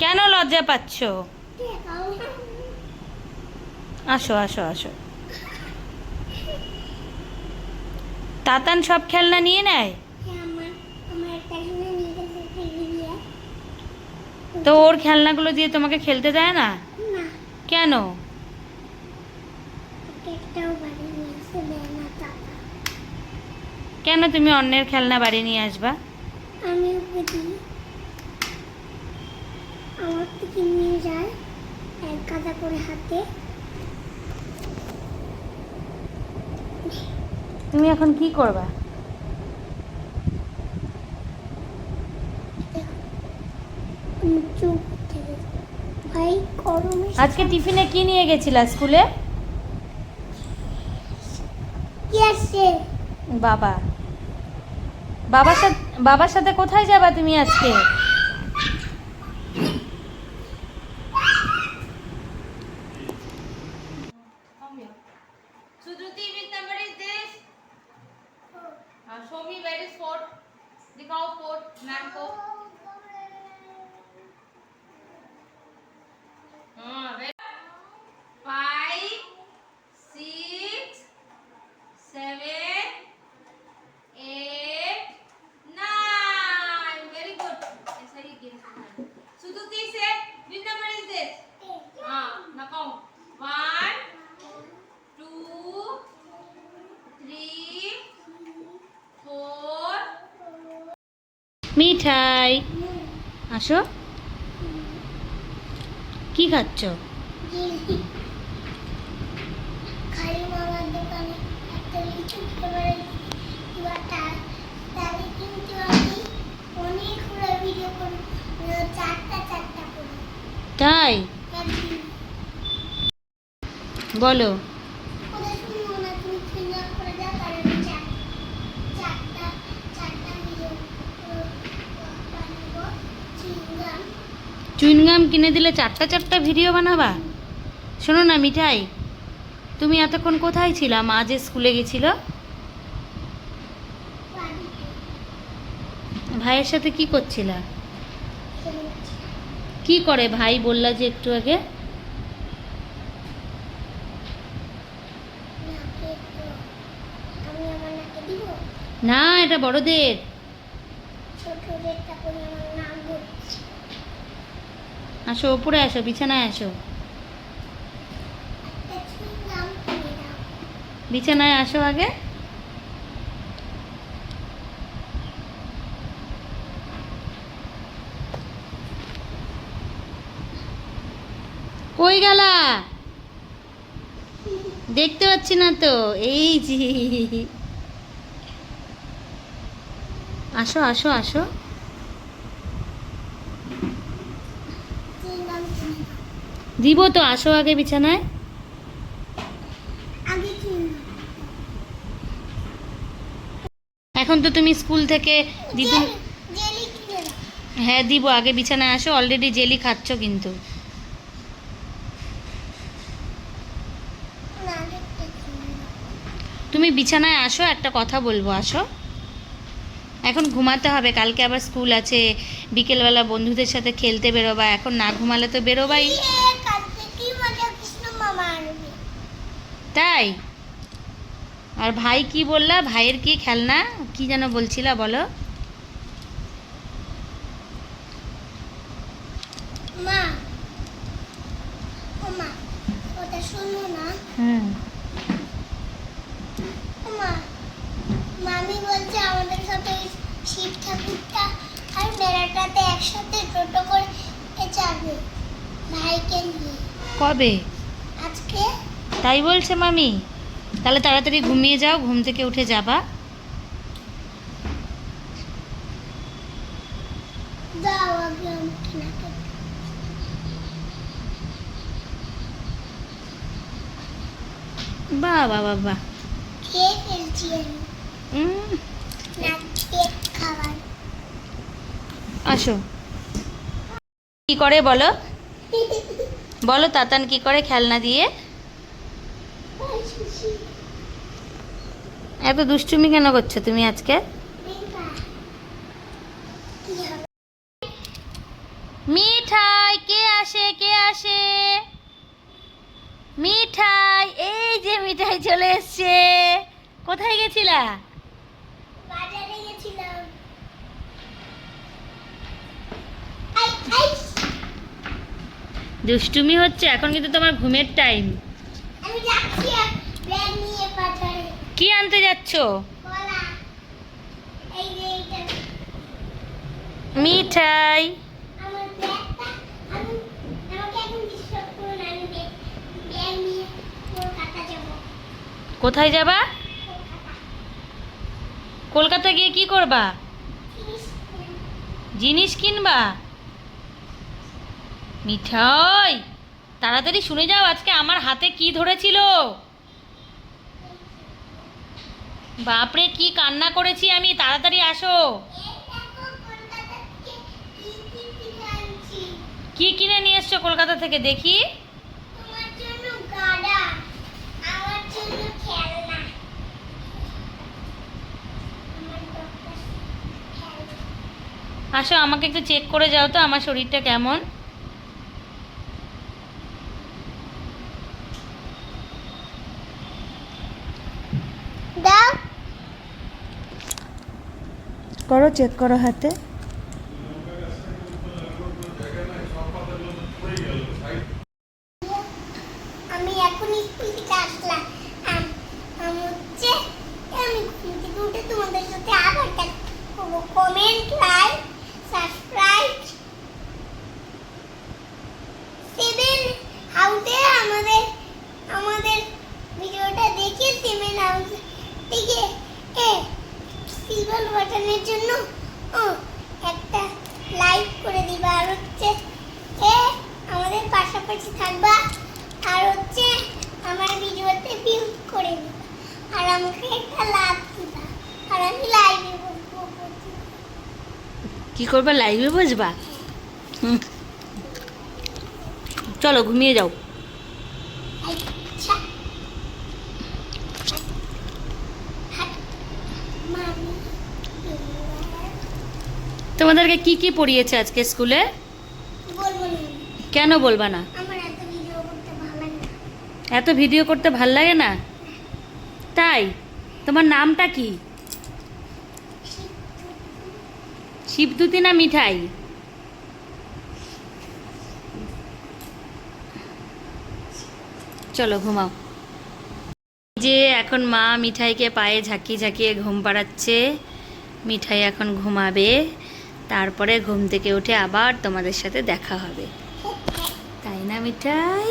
কেন লজ্জা পাচ্ছ? আসো আসো আসো। তাতান সব খেলনা নিয়ে নেয়? তো ওর খেলনাগুলো দিয়ে তোমাকে খেলতে দেয় না? কেন? কেন তুমি অন্যের খেলনা বাড়ি নিয়ে আসবা? আমি আমার থেকে নিয়ে যায় এক গাদা করে হাতে। তুমি এখন কি করবা? ভাই গরমে আজকে টিফিনে কি নিয়ে গেছিলা স্কুলে? বাবা। বাবার সাথে বাবার সাথে কোথায় যাবা তুমি আজকে? আহ, আসো। চারটা করে তাই? বলো ওদের শুনব না তুমি ফিঙ্গার করে দাও তাহলে আমি চার চারটা চারটা ভিডিও বানাবো চিংগাম চুইনগাম কিনে দিলে চারটা চারটা ভিডিও বানাবা? শোনো না মিঠাই তুমি এতক্ষণ কোথায় ছিলা? মা যে স্কুলে গেছিল? ভাইয়ের সাথে কি করছিলা? কি করে ভাই বললা যে একটু আগে? না এটা বড়দের। ছোটদেরটা করে আমার নাম বলছি আসো, উপরে আসো, বিছানায় আসো। বিছানায় আসো আগে। কই গেলা? দেখতে পাচ্ছি না তো, এই জি আসো আসো আসো। দিব তো আসো আগে বিছানায়। এখন তো তুমি স্কুল থেকে দাও হ্যাঁ দিব আগে বিছানায় আসো অলরেডি জেলি খাচ্ছ কিন্তু। তুমি বিছানায় আসো একটা কথা বলব আসো। এখন ঘুমাতে হবে কালকে আবার স্কুল আছে বিকেলবেলা বন্ধুদের সাথে খেলতে বেরোবা এখন না ঘুমালে তো বেরোবাই ইয়ে, কালকে কি মজা কৃষ্ণ মামা আনবে তাই? আর ভাই কি বললা? ভাইয়ের কি খেলনা? কি যেন বলছিলা বলো? মা। মা ওটা শোনো না। হুম। মা মামি বলছে আমাদের সাথে শিব ঠাকুরটা আর মেলাটাতে একসাথে টোটো করে যাবে। ভাইকে নিয়ে। কবে? আজকে? তাই বলছে মামি। তাহলে তাড়াতাড়ি ঘুমিয়ে যাও ঘুম থেকে উঠে যাবা। খেয়ে ফেলছি না কেক খাবার। আসো। কি করে বলো? বলো তাতান কি করে খেলনা দিয়ে? এত দুষ্টুমি কেন করছ তুমি আজকে? মিঠাই কে আসে কে আসে? মিঠাই এই যে মিঠাই চলে এসছে। কোথায় গেছিলা? বাজারে গেছিলাম। দুষ্টুমি হচ্ছে এখন কিন্তু তোমার ঘুমের টাইম আমি যাচ্ছি কি আনতে যাচ্ছ? মিঠাই। কোথায় যাবা? কলকাতা। গিয়ে কি করবা? জিনিস কিনবা? মিঠাই! তাড়াতাড়ি শুনে যাও আজকে আমার হাতে কি ধরেছিল? বাপরে, কি কান্না করেছি আমি? তাড়াতাড়ি আসো। কি কিনে নিয়ে এসছো কলকাতা থেকে, দেখি? আসো, আমাকে একটু চেক করে যাও তো, আমার শরীরটা কেমন? করো চেক করো হাতে আমি এখন স্কুল থেকে আসলাম আম- আমি হচ্ছে আমি ঘুম থেকে উঠে তোমাদের সাথে আবার দেখা করব কমেন্ট লাইক সাবস্ক্রাইব সেভেন হাউসে আমাদের আমাদের ভিডিওটা দেখে সেভেন হাউস থেকে এ সিলভার জন্য একটা লাইক করে দিবা। আর হচ্ছে, এ, আমাদের পাশাপাশি থাকবা। আর হচ্ছে, আমার ভিডিওতে ভিউ করে দিবা। আর আমাকে একটা লাভ দিবা। আর আমি লাইভে কি করবা? লাইভে বসবা। চলো, ঘুমিয়ে যাও। তোমাদেরকে কি কি পড়িয়েছে আজকে স্কুলে? কেন বলবা না? এত ভিডিও করতে ভালো লাগে না। এত ভিডিও করতে ভালো লাগে না? তাই? তোমার নামটা কি? শিবদূতি না মিঠাই? চলো ঘুমাও। যে এখন মা মিঠাইকে পায়ে ঝাঁকিয়ে ঝাঁকিয়ে ঘুম পাড়াচ্ছে। মিঠাই এখন ঘুমাবে। তারপরে ঘুম থেকে উঠে আবার তোমাদের সাথে দেখা হবে। তাই না মিঠাই?